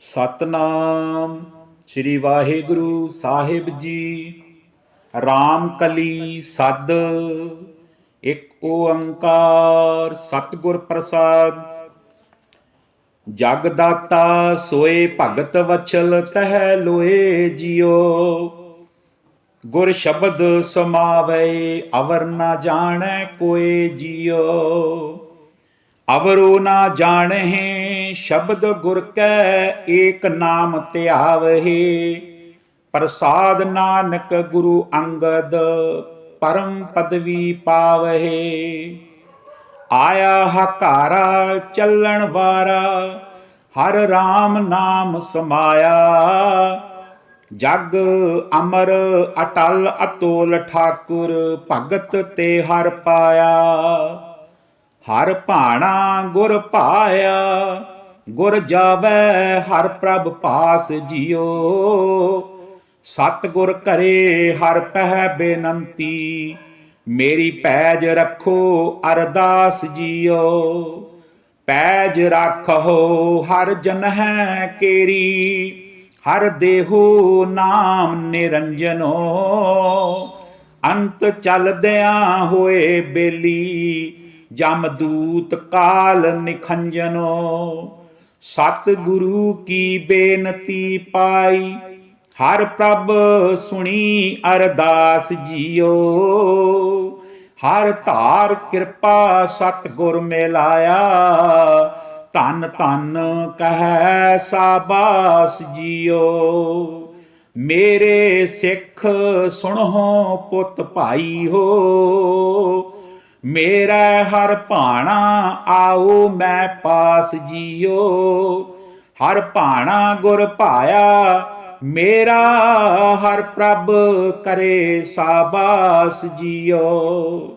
ਸਤਨਾਮ। ਸ੍ਰੀ ਵਾਹਿਗੁਰੂ ਸਾਹਿਬ ਜੀ। ਰਾਮ ਕਲੀ ਸਦ। ਇੱਕ ਓੰਕਾਰ ਸਤਿਗੁਰ ਪ੍ਰਸਾਦ। ਜਗਦਾਤਾ ਸੋਏ ਭਗਤ ਵਚਲ ਤਹਿ ਲੋਏ ਜਿਉ ਗੁਰ ਸ਼ਬਦ ਸਮਾਵੇ, ਅਵਰ ਨਾ ਜਾਣੈ ਕੋਏ ਜਿਉ ਅਵਰੋ ਨਾ ਜਾਣਹਿ ਸ਼ਬਦ ਗੁਰ ਕੈ ਏਕ ਨਾਮ ਧਿਆਵਹਿ, ਪ੍ਰਸਾਦ ਨਾਨਕ ਗੁਰੂ ਅੰਗਦ ਪਰਮ ਪਦਵੀ ਪਾਵਹਿ। ਆਇਆ ਹਕਾਰਾ ਚੱਲਣ ਵਾਰਾ, ਹਰ RAM ਨਾਮ ਸਮਾਇਆ। ਜਗ ਅਮਰ ਅਟਲ ਅਤੋਲ ਠਾਕੁਰ, ਭਗਤ ਤੇ ਹਰ ਪਾਇਆ। ਹਰ ਭਾਣਾ ਗੁਰ ਪਾਇਆ ਗੁਰ ਜਾਵੇ ਹਰ ਪ੍ਰਭ ਪਾਸ ਜਿਉ। ਸਤ ਗੁਰ ਕਰੇ ਹਰ ਪਹਿ ਬੇਨੰਤੀ। ਮੇਰੀ ਪੈਜ ਰੱਖੋ ਅਰਦਾਸ ਜਿਉ। ਪੈਜ ਰੱਖੋ ਹਰ ਜਨ ਹੈ ਕੇਰੀ। ਹਰ ਦੇਹੋ ਨਾਮ ਨਿਰੰਜਨੋ। ਅੰਤ ਚਲਦਿਆਂ ਹੋਏ ਬੇਲੀ। ਜਮਦੂਤ ਕਾਲ ਨਿਖੰਜਨੋ। ਸਤ ਗੁਰੂ ਕੀ ਬੇਨਤੀ ਪਾਈ। ਹਰ ਪ੍ਰਭ ਸੁਣੀ ਅਰਦਾਸ ਜੀਓ। ਹਰ ਧਾਰ ਕਿਰਪਾ ਸਤ ਗੁਰ ਮਿਲਾਇਆ। ਧੰਨ ਧੰਨ ਕਹੈ ਸਾਬਾਸ ਜੀਓ। ਮੇਰੇ ਸਿੱਖ ਸੁਣੋ ਪੁੱਤ ਭਾਈ ਹੋ। ਮੇਰਾ ਹਰ ਭਾਣਾ ਆਓ ਮੈਂ ਪਾਸ ਜੀਓ। ਹਰ ਭਾਣਾ ਗੁਰ ਭਾਇਆ, ਮੇਰਾ ਹਰ ਪ੍ਰਭ ਕਰੇ ਸਾਬਾਸ ਜੀਓ।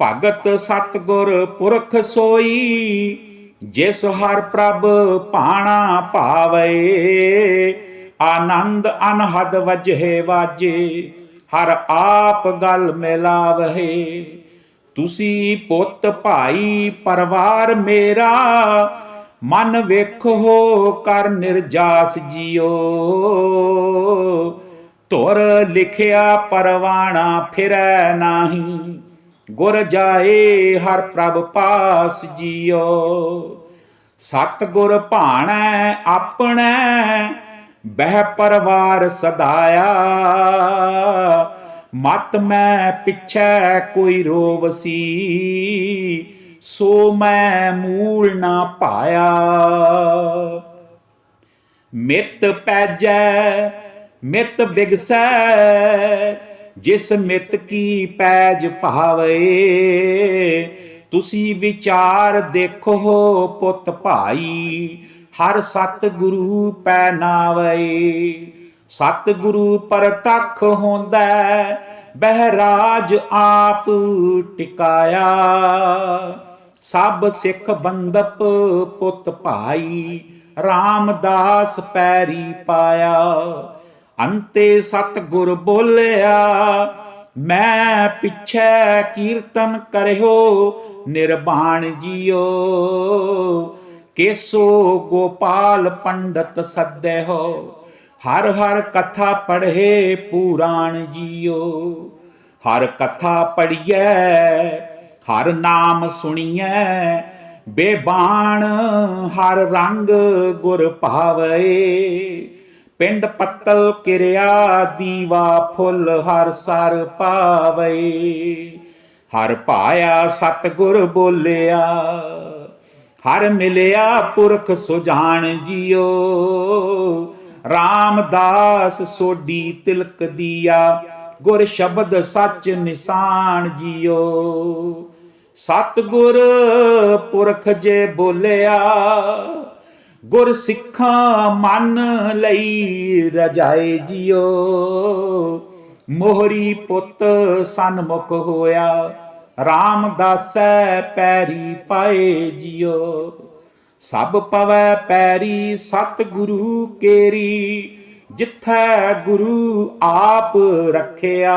ਭਗਤ ਸਤਗੁਰ ਪੁਰਖ ਸੋਈ, ਜਿਸ ਹਰ ਪ੍ਰਭ ਭਾਣਾ ਭਾਵੇ। ਆਨੰਦ ਅਨਹਦ ਵਜੇ ਵਾਜੇ, ਹਰ ਆਪ ਗਲ ਮਿਲਾਵਹਿ। ਤੁਸੀਂ ਪੁੱਤ ਭਾਈ ਪਰਿਵਾਰ ਮੇਰਾ, ਮਨ ਵੇਖੋ ਕਰ ਨਿਰਜਾਸ ਜੀਓ। ਤੁਰ ਲਿਖਿਆ ਪਰਵਾਣਾ ਫਿਰੈ ਨਾਹੀ, ਗੁਰ ਜਾਏ ਹਰ ਪ੍ਰਭ ਪਾਸ ਜੀਓ। ਸਤ ਗੁਰ ਭਾਣੈ ਆਪਣੈ, ਬਹਿ ਪਰਵਾਰ ਸਦਾਇਆ। ਮਤ ਮੈਂ ਪਿਛੈ ਕੋਈ ਰੋਵਸੀ ਸੋ ਮੈਂ ਮੂਲ ਨਾ ਪਾਇਆ। ਮਿਤ ਪੈਜੈ, ਮਿਤ ਬਿਗਸੈ, ਜਿਸ ਮਿਤ ਕੀ ਪੈਜ ਭਾਵੇ, ਤੁਸੀਂ ਵਿਚਾਰ ਦੇਖੋ ਪੁੱਤ ਭਾਈ, ਹਰ ਸਤ ਗੁਰੂ ਪੈ ਨਾਵੇ। ਸਤਿਗੁਰੂ ਪਰਤਖ ਹੁੰਦਾ ਬਹਿਰਾਜ ਆਪ ਟਿਕਾਇਆ। ਸਭ ਸਿੱਖ ਬੰਦਪ ਪੁੱਤ ਭਾਈ, ਰਾਮਦਾਸ ਪੈਰੀ ਪਾਇਆ। ਅੰਤੇ ਸਤਗੁਰ ਬੋਲਿਆ, ਮੈਂ ਪਿਛੈ ਕੀਰਤਨ ਕਰਿਓ, ਨਿਰਬਾਣ ਜੀਓ। ਕੇਸੋ ਗੋਪਾਲ ਪੰਡਤ ਸੱਦੇ ਹੋ ਹਰ ਹਰ ਕਥਾ ਪੜ੍ਹੇ ਪੁਰਾਣ ਜੀਓ, ਹਰ ਕਥਾ ਪੜੀਐ ਹਰ ਨਾਮ ਸੁਣੀਐ, ਬੇਬਾਣ ਹਰ ਰੰਗ ਗੁਰ ਭਾਵੇ ਪਿੰਡ ਪੱਤਲ ਕਿਰਿਆ, ਦੀਵਾ ਫੁੱਲ ਹਰ ਸਰ ਪਾਵੇ ਹਰ ਪਾਇਆ ਸਤਗੁਰ ਬੋਲਿਆ, ਹਰ ਮਿਲਿਆ ਪੁਰਖ ਸੁਜਾਨ ਜੀਓ। ਰਾਮਦਾਸ ਸੋਢੀ ਤਿਲਕ ਦੀਆ, ਗੁਰ ਸ਼ਬਦ ਸੱਚ ਨਿਸ਼ਾਨ ਜੀਓ। ਸਤਗੁਰ ਪੁਰਖ ਜੇ ਬੋਲਿਆ, ਗੁਰ ਸਿੱਖਾਂ ਮਨ ਲਈ ਰਜਾਏ ਜਿਓ। ਮੋਹਰੀ ਪੁੱਤ ਸਨਮੁਖ ਹੋਇਆ, ਰਾਮਦਾਸੈ ਪੈਰੀ ਪਾਏ ਜਿਓ। ਸਭ ਪਵੈ ਪੈਰੀ ਸਤ ਗੁਰੂ ਕੇਰੀ, ਜਿੱਥੈ ਗੁਰੂ ਆਪ ਰੱਖਿਆ।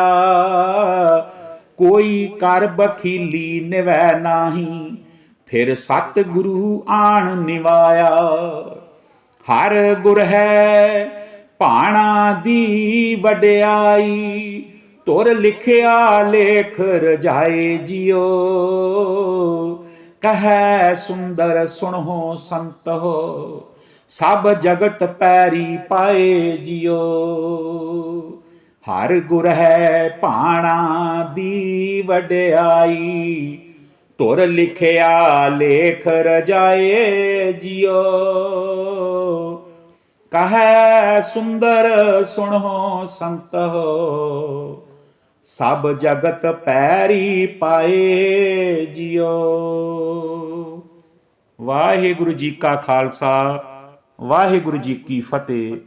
ਕੋਈ ਕਰ ਬਖੀਲੀ ਨਿਵੈ ਨਾਹੀ, ਫਿਰ ਸਤ ਗੁਰੂ ਆਣ ਨਿਵਾਇਆ। ਹਰ ਗੁਰ ਹੈ ਭਾਣਾ ਦੀ ਵਡਿਆਈ, ਤੁਰ ਲਿਖਿਆ ਲੇਖ ਰਜਾਏ ਜਿਉ। ਕਹੈ ਸੁੰਦਰ, ਸੁਣੋ ਸੰਤ ਹੋ, ਸਭ ਜਗਤ ਪੈਰੀ ਪਾਏ ਜਿਉ ਹਰ ਗੁਰ ਹੈ ਭਾਣਾ ਦੀ ਵਡਿਆਈ, ਤੁਰ ਲਿਖਿਆ ਲੇਖ ਰਜਾਏ ਜਿਉ ਕਹੈ ਸੁੰਦਰ, ਸੁਣੋ ਸੰਤ ਹੋ ਸਭ ਜਗਤ ਪੈਰੀ ਪਾਏ ਜਿਉ। ਵਾਹਿਗੁਰੂ ਜੀ ਕਾ ਖਾਲਸਾ ਵਾਹਿਗੁਰੂ ਜੀ ਕੀ ਫਤਿਹ।